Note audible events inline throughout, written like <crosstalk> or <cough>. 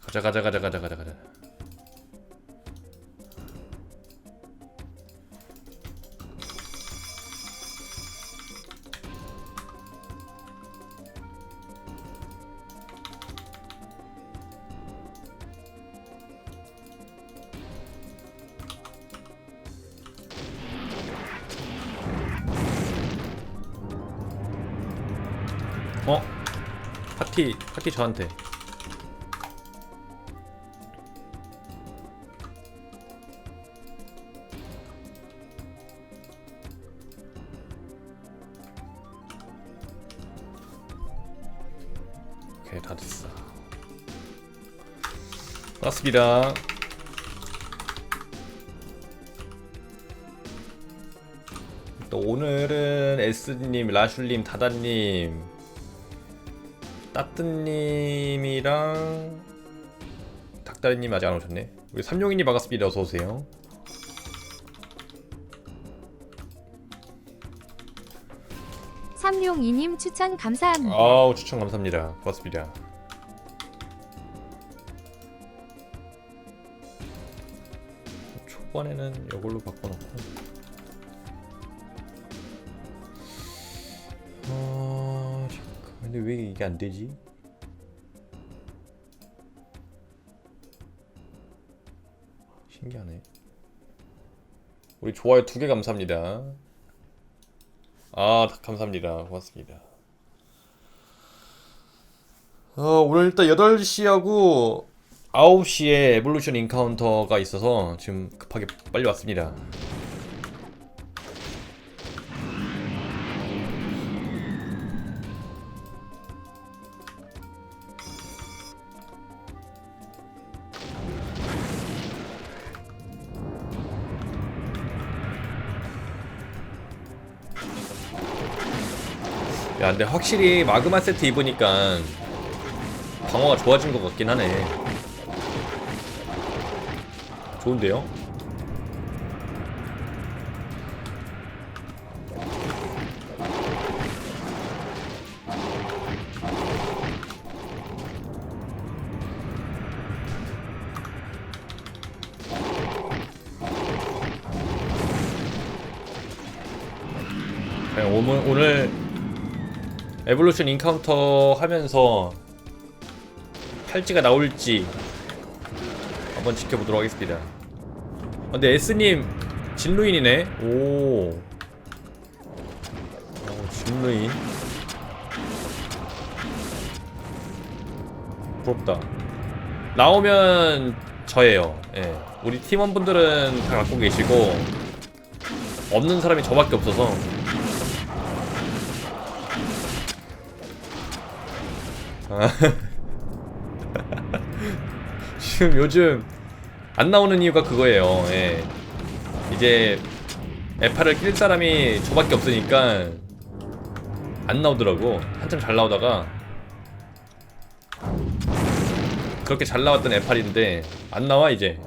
가자 가자 가자 가자 가자 가자 어? 파티 파티 저한테 맞습니다. 또 오늘은 S님, 라슐님, 다다님 따뜻님이랑 닭다리님 아직 안 오셨네. 우리 삼룡이님 반갑습니다. 어서오세요. 삼룡이님 추천 감사합니다. 아우 추천 감사합니다. 고맙습니다 초반에는 이걸로 바꿔놓고. 아 잠깐. 근데 왜 이게 안 되지? 신기하네. 우리 좋아요 두 개 감사합니다. 아 감사합니다. 고맙습니다. 어, 오늘 일단 8시하고 9시에 에볼루션 인카운터가 있어서 지금 급하게 빨리 왔습니다. 야, 근데 확실히 마그마 세트 입으니까 방어가 좋아진 것 같긴 하네. 좋은데요? 그냥 오늘, 오늘 에볼루션 인카운터 하면서 팔찌가 나올지 한번 지켜보도록 하겠습니다. 아, 근데 S님 진루인이네. 오. 오 진루인. 부럽다. 나오면 저예요. 예. 우리 팀원분들은 다 갖고 계시고 없는 사람이 저밖에 없어서 아. <laughs> 지금 요즘 안 나오는 이유가 그거예요. 예. 이제 에파를 낄 사람이 저밖에 없으니까 안 나오더라고. 한참 잘 나오다가 그렇게 잘 나왔던 에팔인데 안 나와 이제.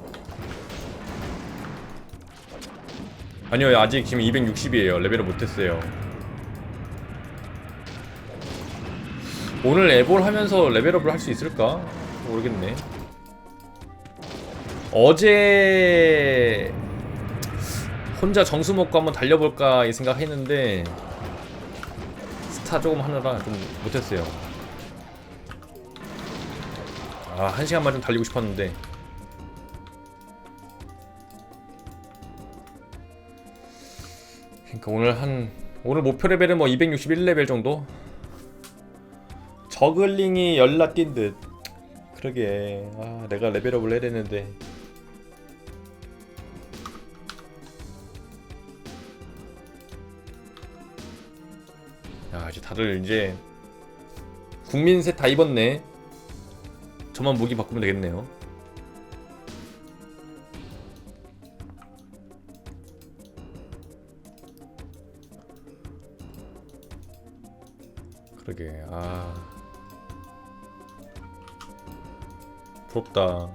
아니요 아직 지금 260이에요. 레벨을 못했어요. 오늘 에볼 하면서 레벨업을 할 수 있을까? 모르겠네. 어제 혼자 정수 먹고 한번 달려볼까 이 생각했는데 스타 조금 하느라 좀 못했어요. 아, 한 시간만 좀 달리고 싶었는데. 그러니까 오늘 한 오늘 목표 레벨은 뭐 261레벨 정도? 저글링이 열라 뛴 듯. 그러게. 아, 내가 레벨업을 해야 되는데. 다들 이제 국민 셋 다 입었네. 저만 무기 바꾸면 되겠네요. 그러게. 아. 부럽다.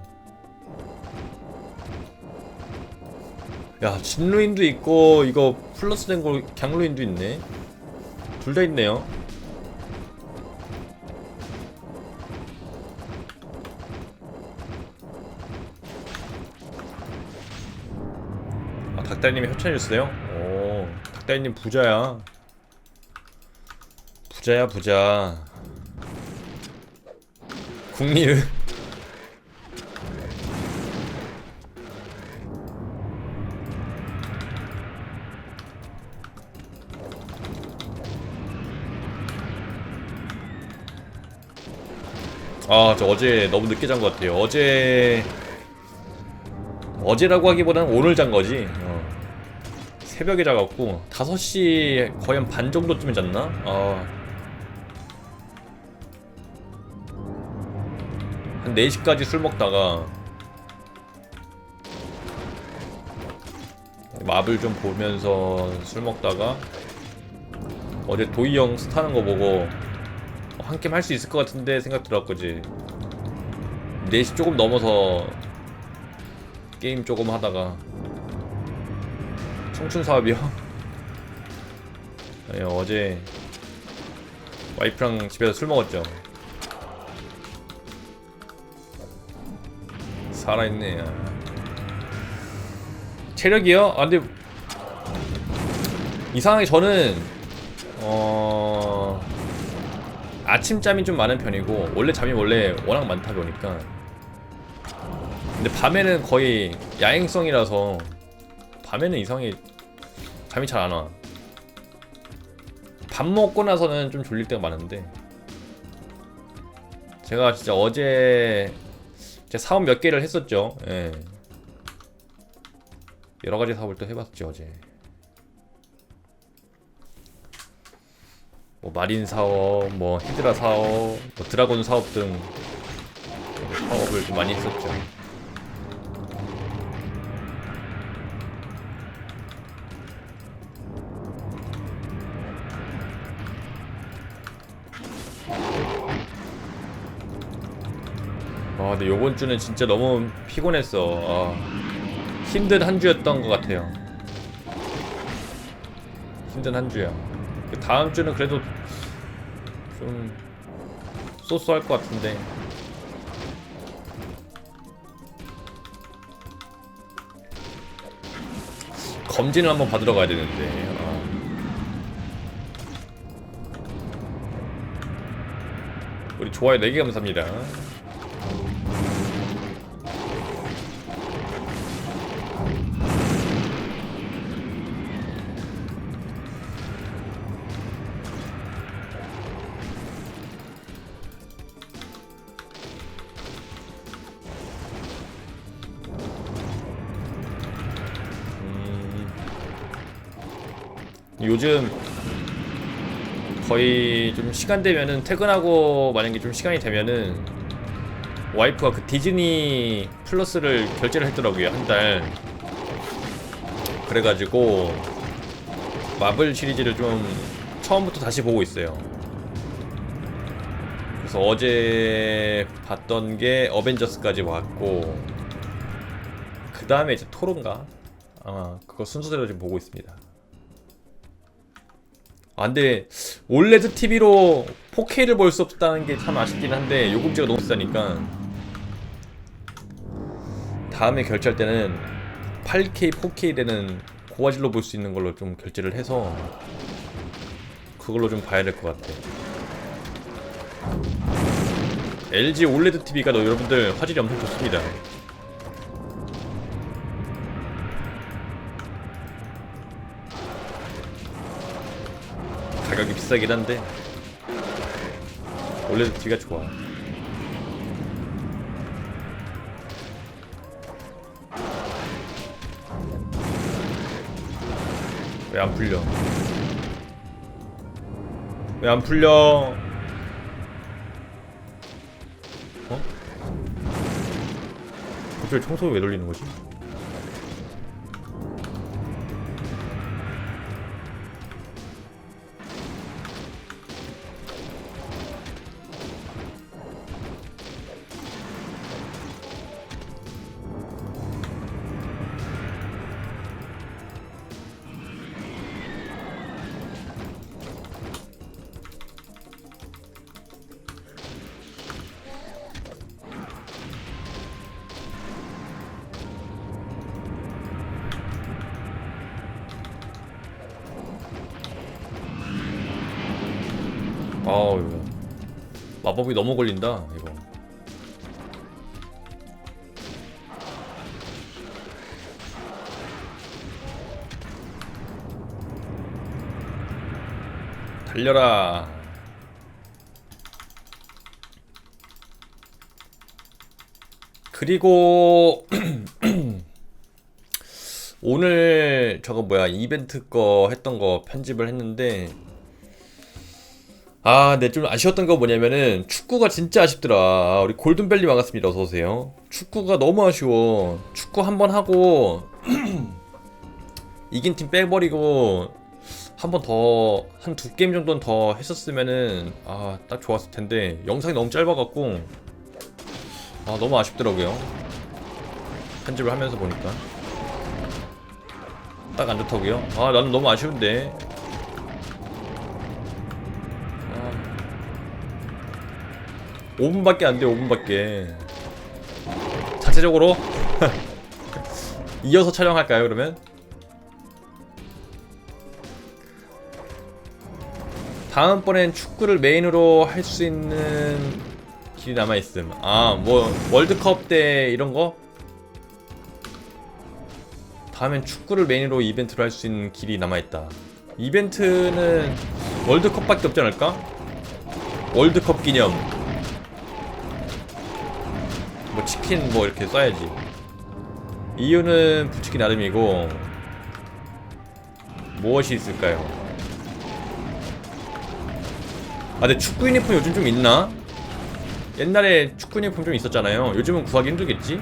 야, 진루인도 있고 이거 플러스 된거 강루인도 있네. 둘 다 있네요. 아 닭다리님이 협찬해줬어요? 오 닭다리님 부자야. 부자야 부자. 국립 아, 저 어제 너무 늦게 잔 것 같아요. 어제 어제라고 하기보다는 오늘 잔 거지. 어. 새벽에 자갖고 5시 거의 한 반 정도쯤에 잤나? 아. 한 4시까지 술 먹다가 마블 좀 보면서 술 먹다가 어제 도희 형 스타는 거 보고 한 게임 할 수 있을 것 같은데 생각 들었거지 4시 조금 넘어서 게임 조금 하다가 청춘 사업이요? <laughs> 아니 어제 와이프랑 집에서 술 먹었죠 살아있네 야. 체력이요? 아 근데 이상하게 저는 어... 아침잠이 좀 많은 편이고 원래 잠이 원래 워낙 많다 보니까 근데 밤에는 거의 야행성이라서 밤에는 이상하게 잠이 잘 안 와. 밥 먹고 나서는 좀 졸릴 때가 많은데 제가 진짜 어제 제 사업 몇 개를 했었죠. 예. 여러 가지 사업을 또 해봤죠 어제. 뭐 마린 사업, 뭐 히드라 사업, 뭐 드라곤 사업 등 사업을 좀 많이 했었죠. 아, 근데 요번 주는 진짜 너무 피곤했어. 아, 힘든 한 주였던 것 같아요. 힘든 한 주야. 그 다음 주는 그래도 좀 쏘쏘할 것 같은데. 검진을 한번 받으러 가야 되는데. 아. 우리 좋아요 4개 감사합니다. 요즘 거의 좀 시간 되면은 퇴근하고 만약에 좀 시간이 되면은 와이프가 그 디즈니 플러스를 결제를 했더라고요 한 달. 그래가지고 마블 시리즈를 좀 처음부터 다시 보고 있어요. 그래서 어제 봤던 게 어벤져스까지 봤고 그 다음에 이제 토론가 아마 그거 순서대로 지금 보고 있습니다. 아 근데 올레드 TV로 4K를 볼 수 없다는 게 참 아쉽긴 한데 요금제가 너무 비싸니까 다음에 결제할 때는 8K, 4K 되는 고화질로 볼 수 있는 걸로 좀 결제를 해서 그걸로 좀 봐야 될 것 같아. LG 올레드 TV가 너 여러분들 화질이 엄청 좋습니다. 가격이 비싸긴 한데 올레드 TV가 좋아. 왜 안 풀려? 왜 안 풀려? 어? 갑자기 청소기 왜 돌리는 거지? 아우 이거. 마법이 너무 걸린다 이거. 달려라. 그리고 <clears throat> 오늘 저거 뭐야 이벤트 거 했던 거 편집을 했는데 아, 네, 좀 아쉬웠던 거 뭐냐면은 축구가 진짜 아쉽더라. 아, 우리 골든벨리 반갑습니다. 어서 오세요. 축구가 너무 아쉬워. 축구 한 번 하고 <clears throat> 이긴 팀 빼버리고 한 번 더 한 두 게임 정도는 더 했었으면은 아, 딱 좋았을 텐데 영상이 너무 짧아갖고 아, 너무 아쉽더라고요. 편집을 하면서 보니까 딱 안 좋다고요. 아, 나는 너무 아쉬운데. 5분밖에 안 돼, 5분밖에. 자체적으로 <laughs> 이어서 촬영할까요, 그러면? 다음번엔 축구를 메인으로 할 수 있는 길이 남아있음. 아, 뭐, 월드컵 때 이런 거? 다음엔 축구를 메인으로 이벤트로 할 수 있는 길이 남아있다. 이벤트는 월드컵밖에 없지 않을까? 월드컵 기념. 뭐 치킨 뭐 이렇게 써야지. 이유는 붙이기 나름이고 무엇이 있을까요? 아 근데 축구 유니폼 요즘 좀 있나? 옛날에 축구 유니폼 좀 있었잖아요. 요즘은 구하기 힘들겠지?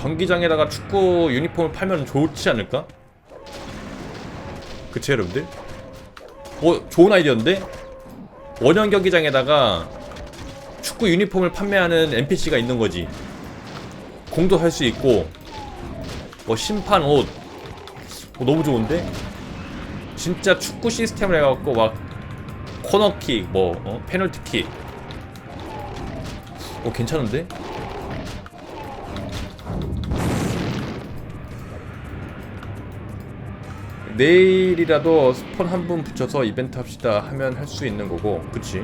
경기장에다가 축구 유니폼을 팔면 좋지 않을까? 그치 여러분들? 어 좋은 아이디어인데? 원형 경기장에다가 축구 유니폼을 판매하는 NPC가 있는 거지 공도 할수 있고 뭐 심판 옷 어, 너무 좋은데? 진짜 축구 시스템을 해갖고 막 코너킥 뭐 어? 페널티킥 어 괜찮은데? 내일이라도 스폰 한 분 붙여서 이벤트 합시다 하면 할 수 있는 거고 그치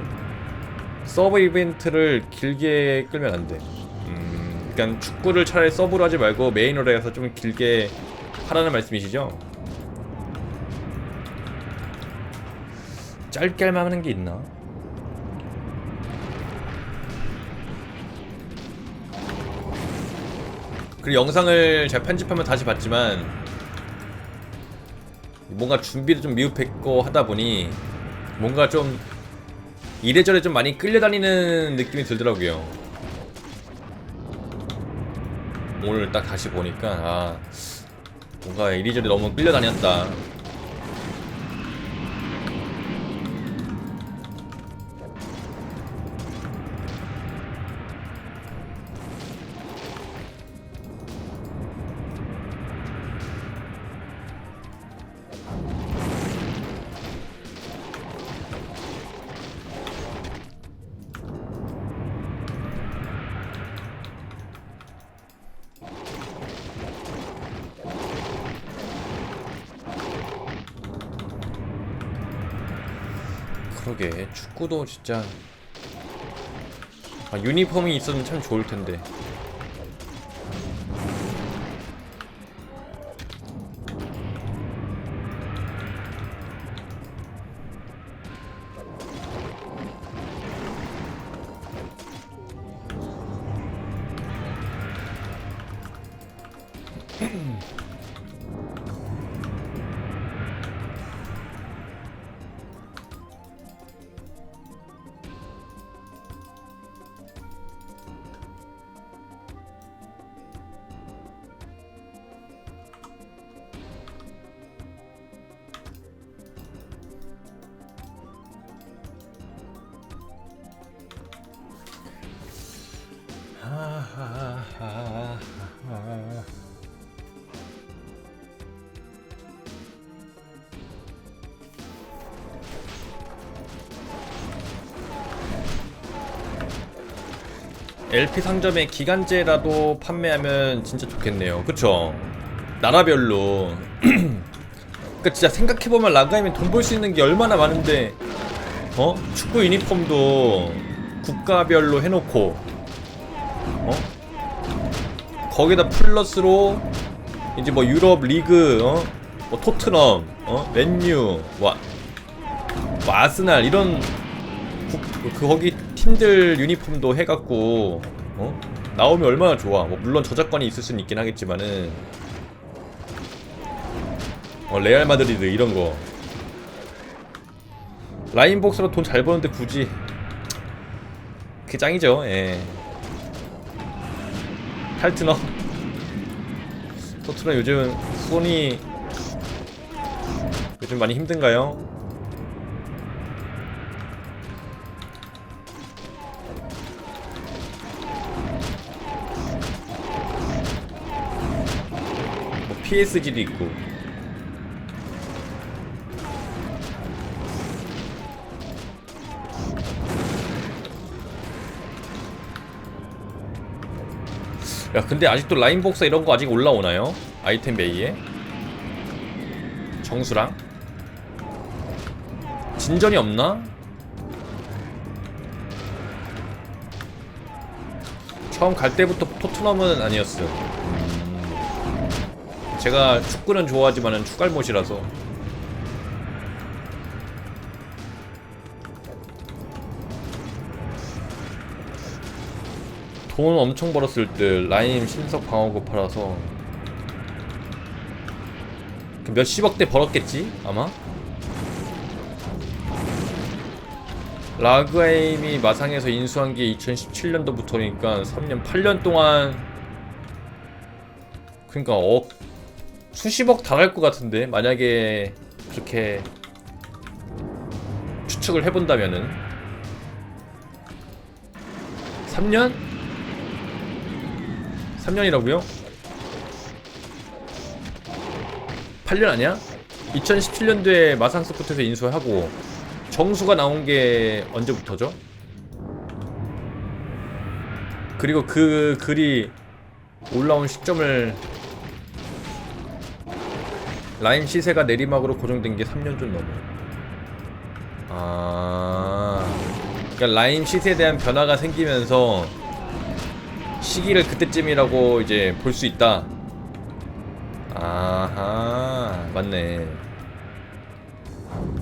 서브 이벤트를 길게 끌면 안돼 음, 그러니까 축구를 차라리 서브로 하지 말고 메인으로 해서 좀 길게 하라는 말씀이시죠? 짧게 할 만한 게 있나? 그리고 영상을 제가 편집하면 다시 봤지만 뭔가 준비를 좀 미흡했고 하다 보니 뭔가 좀 이래저래 좀 많이 끌려다니는 느낌이 들더라고요. 오늘 딱 다시 보니까 아 뭔가 이리저리 너무 끌려다녔다. 그러게 축구도 진짜 아, 유니폼이 있었으면 참 좋을 텐데. LP 상점에 기간제라도 판매하면 진짜 좋겠네요. 그쵸? 나라별로. <clears throat> 그니까 진짜 생각해보면 라가이면 돈 벌 수 있는 게 얼마나 많은데, 어? 축구 유니폼도 국가별로 해놓고, 어? 거기다 플러스로 이제 뭐 유럽 리그, 어? 뭐 토트넘, 어? 맨유, 와, 뭐 아스날 이런 국, 그 거기 팀들 유니폼도 해갖고 어? 나오면 얼마나 좋아. 뭐 물론 저작권이 있을 수는 있긴 하겠지만은 어, 레알 마드리드 이런 거 라인복스로 돈 잘 버는데 굳이 그게 짱이죠. 예. 탈트넘 토트넘 요즘 손이 요즘 많이 힘든가요? PSG도 있고 야 근데 아직도 라인 복사 이런 거 아직 올라오나요? 아이템 베이에 정수랑 진전이 없나? 처음 갈 때부터 토트넘은 아니었어. 음. 제가 축구는 좋아하지만은 추갈못이라서. 돈 엄청 벌었을 때 라임 신석 방어구 팔아서 그 몇십억대 벌었겠지 아마 라그에임이 마상에서 인수한 게 2017년도부터니까 3년 8년 동안 그러니까 억 수십억 당할 것 같은데 만약에 그렇게 추측을 해본다면은 3년? 3년이라고요? 8년 아니야? 2017년도에 마상 스포츠에서 인수하고 정수가 나온 게 언제부터죠? 그리고 그 글이 올라온 시점을 라임 시세가 내리막으로 고정된 게 3년 좀 넘어요. 아, 그러니까 라임 시세에 대한 변화가 생기면서 시기를 그때쯤이라고 이제 볼 수 있다. 아하, 맞네.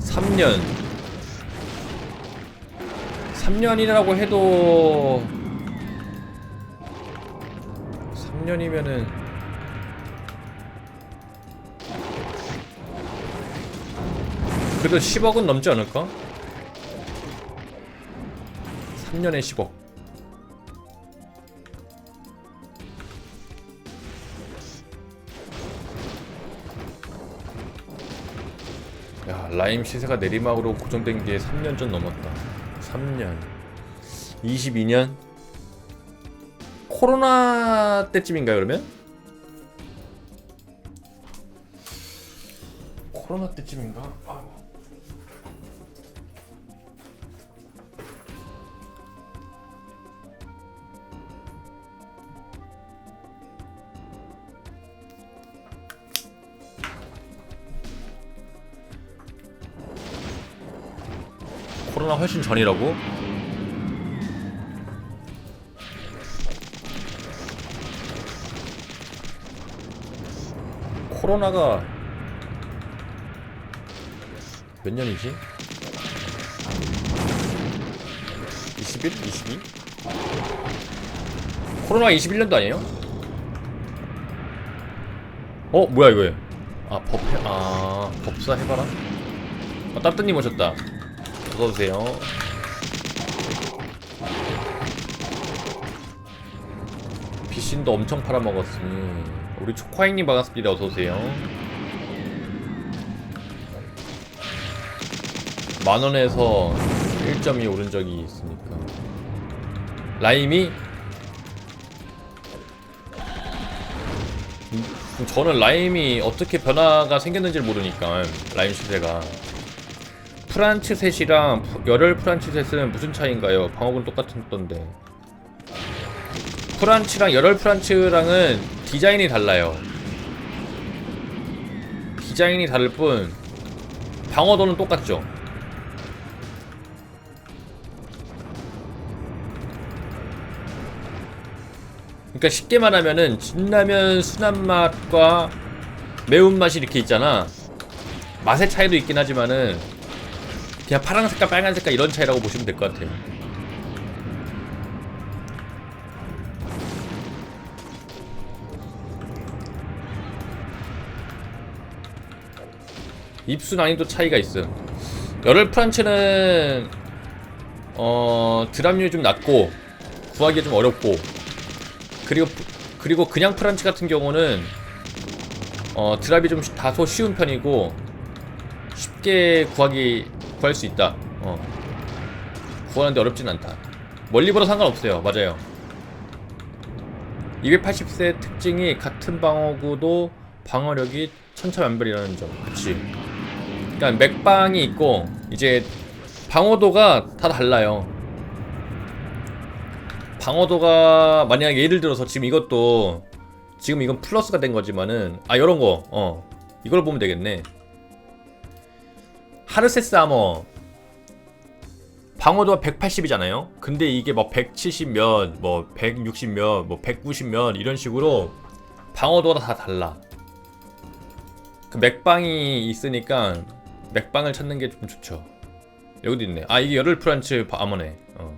3년. 3년이라고 해도 3년이면은 그래도 10억은 넘지 않을까? 3년에 10억. 야, 라임 시세가 내리막으로 고정된 게 3년 전 넘었다. 3년. 22년? 코로나 때쯤인가요, 그러면? 코로나 때쯤인가? 훨씬 전이라고? 코로나가 몇 년이지? 21? 22? 코로나가 21년도 아니에요? 어 뭐야 이거 아 법해 아 법사 해봐라 아 따뜻님 오셨다 어서오세요. 비신도 엄청 팔아먹었으니 우리 초코아잉님 반갑습니다. 어서오세요. 만원에서 1점이 오른 적이 있으니까? 라임이? 음, 저는 라임이 어떻게 변화가 생겼는지 를 모르니까 라임 시세가 프란츠셋이랑 프- 열혈 프란츠셋은 무슨 차이인가요? 방어군 똑같던데 프란치랑 열혈 프란치랑은 디자인이 달라요. 디자인이 다를 뿐 방어도는 똑같죠. 그러니까 쉽게 말하면은 진라면 순한 맛과 매운 맛이 이렇게 있잖아. 맛의 차이도 있긴 하지만은 그냥 파란 색깔, 빨간 색깔 이런 차이라고 보시면 될 것 같아요. 입수 난이도 차이가 있음. 열혈 프란치는 어 드랍률이 좀 낮고 구하기가 좀 어렵고 그리고 그리고 그냥 프란치 같은 경우는 어 드랍이 좀 다소 쉬운 편이고 쉽게 구하기 구할 수 있다. 어 구하는데 어렵진 않다. 멀리 보러 상관없어요. 맞아요. 280세 특징이 같은 방어구도 방어력이 천차만별이라는 점. 그치. 그러니까 맥방이 있고 이제 방어도가 다 달라요. 방어도가 만약에 예를 들어서 지금 이것도 지금 이건 플러스가 된 거지만은 아 이런 거 어 이걸 보면 되겠네. 하르세스 아머 방어도가 180이잖아요. 근데 이게 뭐 170 몇, 뭐 160 몇, 뭐 190 몇 이런 식으로 방어도가 다 달라. 그 맥방이 있으니까 맥방을 찾는 게 좀 좋죠. 여기도 있네. 아 이게 열혈 프란츠 아머네. 어.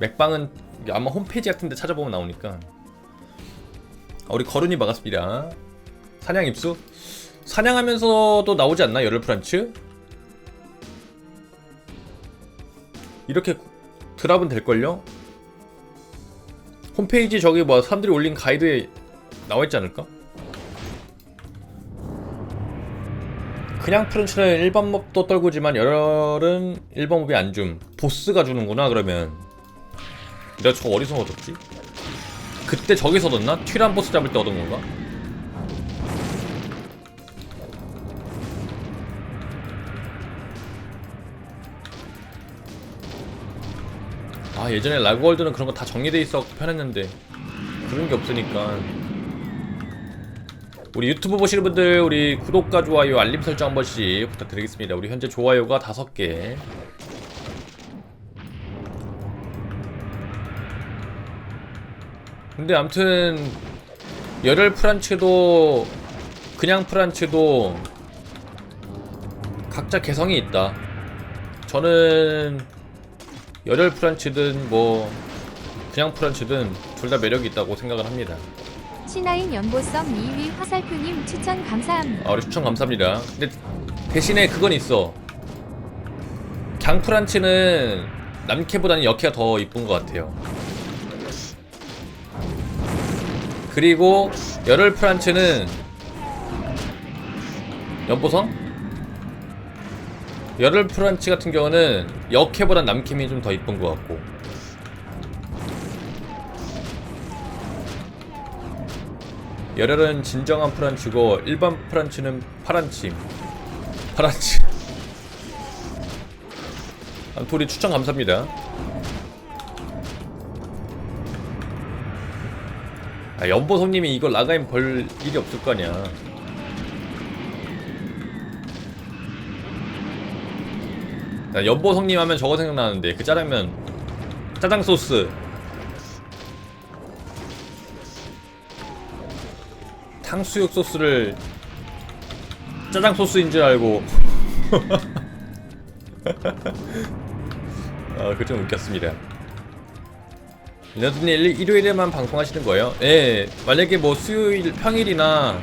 맥방은 아마 홈페이지 같은데 찾아보면 나오니까. 아, 우리 거른이 반갑습니다. 사냥 입수? 사냥하면서도 나오지 않나 열혈 프란츠? 이렇게 드랍은 될걸요? 홈페이지 저기 뭐 사람들이 올린 가이드에 나와있지 않을까? 그냥 프렌치는 일반 몹도 떨구지만 열혈은 일반 몹이 안 줌. 보스가 주는구나 그러면. 내가 저거 어디서 얻었지? 그때 저기서 얻었나? 튀란 보스 잡을 때 얻은 건가? 아 예전에 라그월드는 그런 거 다 정리돼 있어 편했는데 그런 게 없으니까. 우리 유튜브 보시는 분들 우리 구독과 좋아요 알림 설정 한 번씩 부탁드리겠습니다. 우리 현재 좋아요가 다섯 개. 근데 암튼 열혈 프란츠도 그냥 프란츠도 각자 개성이 있다. 저는 열혈 프란치든 뭐 그냥 프란치든 둘 다 매력이 있다고 생각을 합니다. 신하인 연보성 2위 화살표님 추천 감사합니다. 아, 우리 추천 감사합니다. 근데 대신에 그건 있어. 강 프란치는 남캐보다는 여캐가 더 이쁜 것 같아요. 그리고 열혈 프란치는 연보성? 열혈 프란치 같은 경우는 여캐보다 남캐이 좀 더 이쁜 것 같고. 열혈은 진정한 프란치고 일반 프란치는 파란침 파란침 암토리 추천 감사합니다. 아 연보성님이 이거 라가인 벌 일이 없을 거 아니야 연보성님 하면 저거 생각나는데 그 짜장면. 짜장 소스. 탕수육 소스를 짜장 소스인 줄 알고. <laughs> 아 그거 좀 웃겼습니다. 이너드님 일- 일요일에만 방송하시는 거예요? 예 만약에 뭐 수요일 평일이나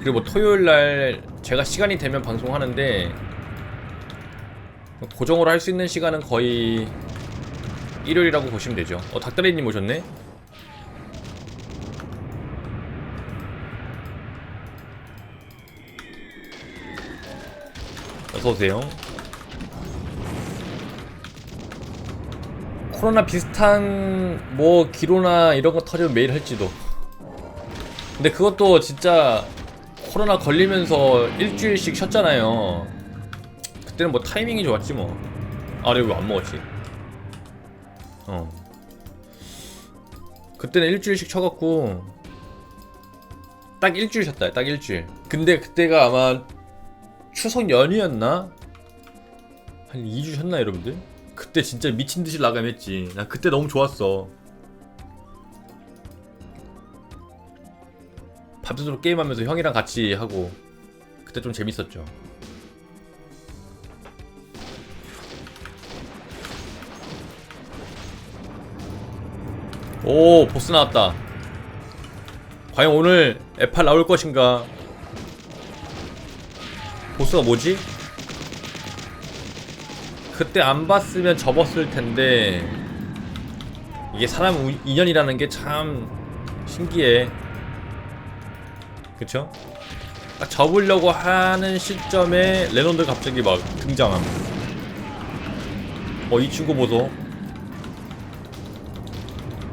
그리고 뭐 토요일 날 제가 시간이 되면 방송하는데 고정으로 할 수 있는 시간은 거의 일요일이라고 보시면 되죠. 어, 닭다리님 오셨네? 어서오세요. 코로나 비슷한 뭐 기로나 이런 거 터지면 매일 할지도. 근데 그것도 진짜 코로나 걸리면서 일주일씩 쉬었잖아요. 그때는 뭐 타이밍이 좋았지 뭐. 아, 내가 왜안 먹었지? 어. 그때는 일주일씩 쳐갖고 딱 일주일 쉬었다. 딱 일주일. 근데 그때가 아마 추석 연휴였나? 한 2주 쉬었나 여러분들? 그때 진짜 미친 듯이 나감했지. 나 그때 너무 좋았어. 밤새도록 게임하면서 형이랑 같이 하고 그때 좀 재밌었죠. 오 보스 나왔다. 과연 오늘 에팔 나올 것인가? 보스가 뭐지? 그때 안 봤으면 접었을 텐데 이게 사람 우- 인연이라는 게 참 신기해. 그쵸? 딱 접으려고 하는 시점에 레논드 갑자기 막 등장함. 어, 이 친구 보소.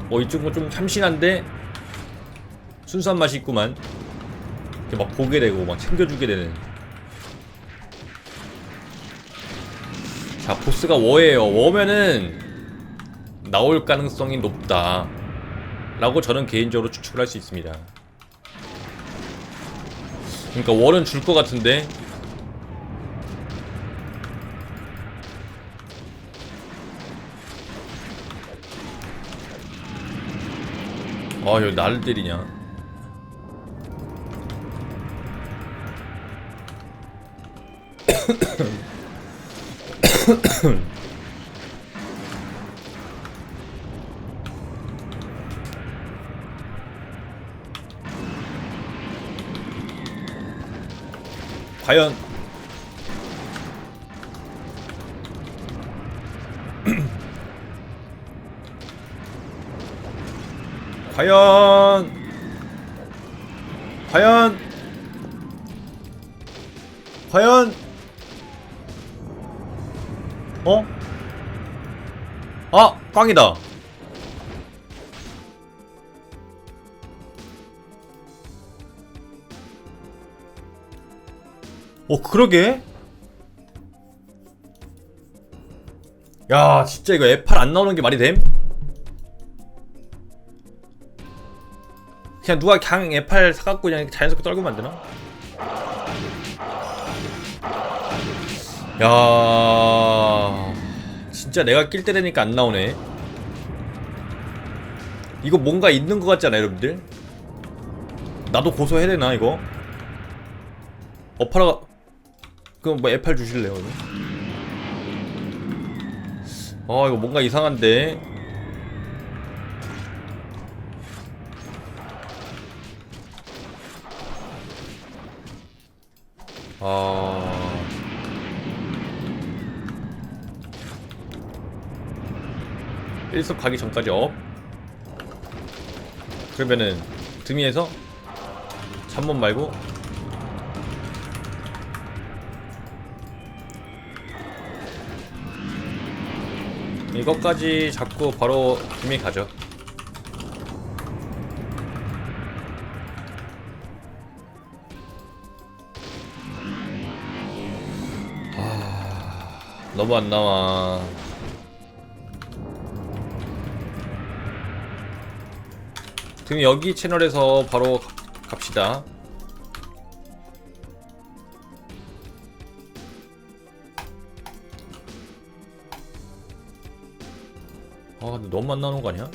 어, 이 친구 좀 참신한데 순수한 맛이 있구만. 이렇게 막 보게 되고 막 챙겨주게 되는. 자, 보스가 워예요. 워면은 나올 가능성이 높다. 라고 저는 개인적으로 추측을 할 수 있습니다. 그러니까 월은 줄 것 같은데 아 여기 나를 때리냐 과연 과연 과연 과연 어? 아 꽝이다 어 그러게 야 진짜 이거 F8 안 나오는 게 말이 됨? 그냥 누가 그냥 F8 사갖고 그냥 자연스럽게 떨구면 안 되나? 야 진짜 내가 낄 때 되니까 안 나오네 이거 뭔가 있는 것 같지 않아 여러분들? 나도 고소해야 되나 이거? 어파라가 그럼 뭐 F8 주실래요? 오늘? 아 이거 뭔가 이상한데 아. 일섭 가기 전까지 업. 그러면은 드미에서 잠못 말고 이것까지 잡고 바로 드미 가죠 너무 안 나와 지금 여기 채널에서 바로 가- 갑시다. 아, 근데 너무 안 나오는 거 아니야?